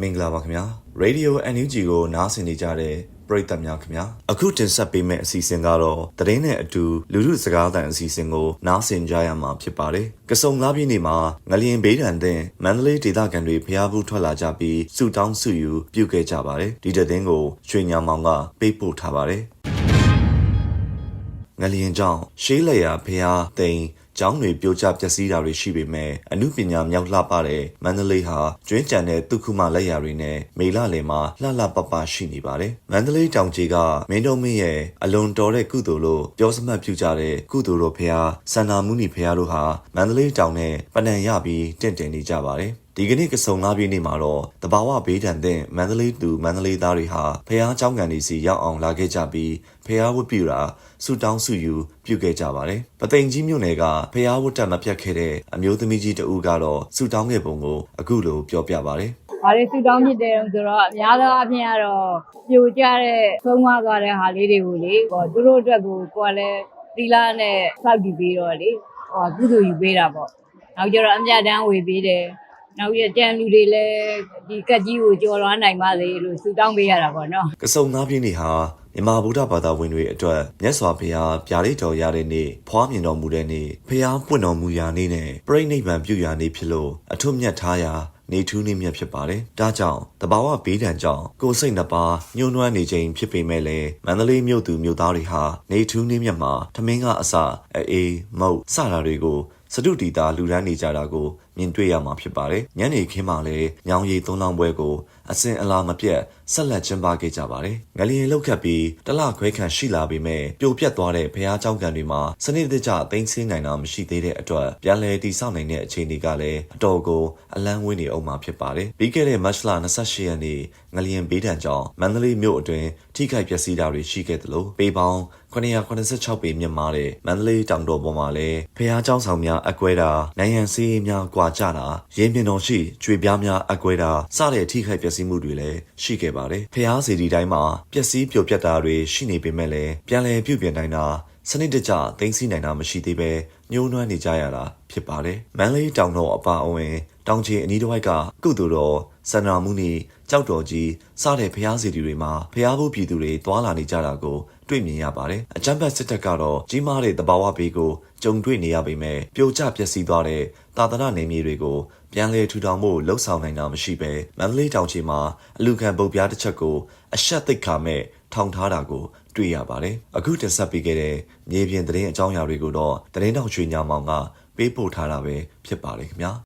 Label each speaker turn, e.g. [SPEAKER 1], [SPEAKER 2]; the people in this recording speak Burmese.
[SPEAKER 1] မင်္ဂလာပါခင်ဗျာ Radio NUG ကိုနားဆင်နေကြတဲ့ပရိသတ်များခင်ဗျာအခုတင်ဆက်ပေးမယ့်အစီအစဉ်ကတော့သတင်းနဲ့အတူလူလူစကားသံအစီအစဉ်ကိုနားဆင်ကြရမှာဖြစ်ပါတယ်ကစုံလားပြည့်နေ့မှာငလျင်ဘေးဒဏ်တဲ့မန္တလေးဒေသခံတွေဖျားဘူးထွက်လာကြပြီးစုတောင်းစုယူပြုခဲ့ကြပါတယ်ဒီတဲ့တင်ကိုရွှေညောင်မောင်ကပေးပို့ထားပါတယ်ငလျင်ကြောင့်ရှေးလက်ရာဖျားတိန် ကျောင်းတွေပြိုကျပျက်စီးတာတွေရှိပေမဲ့အမှုပညာမြောက်လှပတဲ့မန္တလေးဟာကျွင်းကြံတဲ့တုခုမလက်ရာတွေနဲ့မေလလယ်မှာလှလှပပရှိနေပါတယ်။မန္တလေးတောင်ကြီးကမင်းတို့မင်းရဲ့အလွန်တော်တဲ့ကုသိုလ်လို့ပြောစမှတ်ပြုကြတဲ့ကုသိုလ်တော်ဖျားစန္နာမုနီဖျားတို့ဟာမန္တလေးတောင်နဲ့ပနံရပြီးတင့်တယ်နေကြပါတယ်။ ဒီကနေ့ကစုံလာပြည့်နေ့မှာတော့တဘာဝဘေးဒဏ်တဲ့မန္တလေးသူမန္တလေးသားတွေဟာဖះเจ้าကန်ဒီစီရောက်အောင်လာခဲ့ကြပြီးဖះဝတ်ပြူတာဆူတောင်းဆူယူပြုခဲ့ကြပါတယ်။ပသိမ်ကြီးမြို့နယ်ကဖះဝတ်တက်မပြတ်ခဲ့တဲ့အမျိုးသမီးကြီးတဦးကတော့ဆူတောင်းခဲ့ပုံကိုအခုလိုပြောပြပါတယ်
[SPEAKER 2] ။ဘာလို့ဆူတောင်းဖြစ်တယ်ဆိုတော့အများသောအားဖြင့်ကတော့ပြိုကျတဲ့သုံးမသွားတဲ့ဟာလေးတွေကိုလေဟောသူတို့အတွက်ကိုကိုယ်ကလည်းသီလာနဲ့စောက်တည်ပြီးတော့လေဟောကုသိုလ်ယူပေးတာပေါ့။နောက်ကျတော့အမြတ်တမ်းဝေပေးတယ်။ နောက်ရတန်လူတွေလည်းဒီကက်ကြီးကိုကြော်လွှမ်းနိုင်ပါစေလို့ဆူတောင်းပေးရတာပေါ့နော်။
[SPEAKER 1] ကစုံသားပြည့်နေ့ဟာမြန်မာဗုဒ္ဓဘာသာဝင်တွေအတွက်မြတ်စွာဘုရားဗျာဒိတ်တော်ရတဲ့နေ့ဖွားမြင်တော်မူတဲ့နေ့ဖះပွင့်တော်မူရာနေ့နဲ့ပြိဋိနိဗ္ဗာန်ပြုရာနေ့ဖြစ်လို့အထွတ်မြတ်ထားရာနေထူးနေမြတ်ဖြစ်ပါတယ်။ဒါကြောင့်တဘာဝဘေးဒဏ်ကြောင့်ကိုယ်စိတ်နှစ်ပါးညှို့နှွမ်းနေခြင်းဖြစ်ပေမဲ့လည်းမန္တလေးမြို့သူမြို့သားတွေဟာနေထူးနေမြတ်မှာထမင်းကအစအေးမုတ်စတာတွေကိုစတုတီတာလူရန်နေကြတာကို မြင်တွေ့ရမှာဖြစ်ပါတယ်။ညနေခင်းမှာလည်းညောင်ရည်သုံးလောင်းပွဲကိုအစင်အလာမပြတ်ဆက်လက်ကျင်းပခဲ့ကြပါတယ်။ငလျင်လောက်ခတ်ပြီးတလခွဲခန့်ရှိလာပေမဲ့ပြိုပြတ်သွားတဲ့ဘုရားကျောင်းကန်တွေမှာစနစ်တကျသိမ်းဆည်းနိုင်တာမရှိသေးတဲ့အတွက်ပြန်လည်တည်ဆောက်နိုင်တဲ့အခြေအနေကလည်းအတော်ကိုအလန်းဝင်းနေအောင်မှာဖြစ်ပါတယ်။ပြီးခဲ့တဲ့မတ်လ28ရက်နေ့ငလျင်ဘေးဒဏ်ကြောင့်မန္တလေးမြို့အတွင်းထိခိုက်ပျက်စီးတာတွေရှိခဲ့သလိုပေပေါင်း986ပေမြင့်မားတဲ့မန္တလေးတောင်တော်ပေါ်မှာလည်းဖះเจ้าဆောင်များအကွဲတာနိုင်ငံစည်းများကွာ ကြတာရင်းမြင်တော်ရှိကျွေပြားများအကွဲတာစတဲ့အထိခိုက်ပျက်စီးမှုတွေလည်းရှိခဲ့ပါတယ်ဖះစီဒီတိုင်းမှာပျက်စီးပြိုပြတ်တာတွေရှိနေပေမဲ့လည်းပြန်လည်ပြုပြင်နိုင်တာစနစ်တကျသိမ်းဆည်းနိုင်တာမရှိသေးပဲညှိုးနွမ်းနေကြရတာဖြစ်ပါတယ်မန္တလေးတောင်တော်အပါအဝင်တောင်ချီအနီးတစ်ဝိုက်ကကုသိုလ်တော်စန္ဒာမှုနီကြောက်တော်ကြီးစတဲ့ဖျားစီတီတွေမှာဖျားဖို့ပြည်သူတွေတွာလာနေကြတာကို တွေ့မြင်ရပါတယ်။အကြမ်းဖက်စစ်တပ်ကတော့ကြီးမားတဲ့တဘာဝဘေးကိုကြုံတွေ့နေရပေမဲ့ပြိုကျပျက်စီးသွားတဲ့တာသနာနေမြေတွေကိုပြန်လည်ထူထောင်ဖို့လှုံ့ဆော်နိုင်တာမရှိပဲမန္တလေးတောင်ချီမှာအလူခံပုတ်ပြားတစ်ချက်ကိုအဆက်သိပ်ခါမဲ့ထောင်ထားတာကိုတွေ့ရပါတယ်။အခုတင်ဆက်ပေးခဲ့တဲ့မြေပြင်သတင်းအကြောင်းအရာတွေကိုတော့သတင်းတောက်ချွေညာမောင်ကပေးပို့ထားတာပဲဖြစ်ပါတယ်ခင်ဗျာ။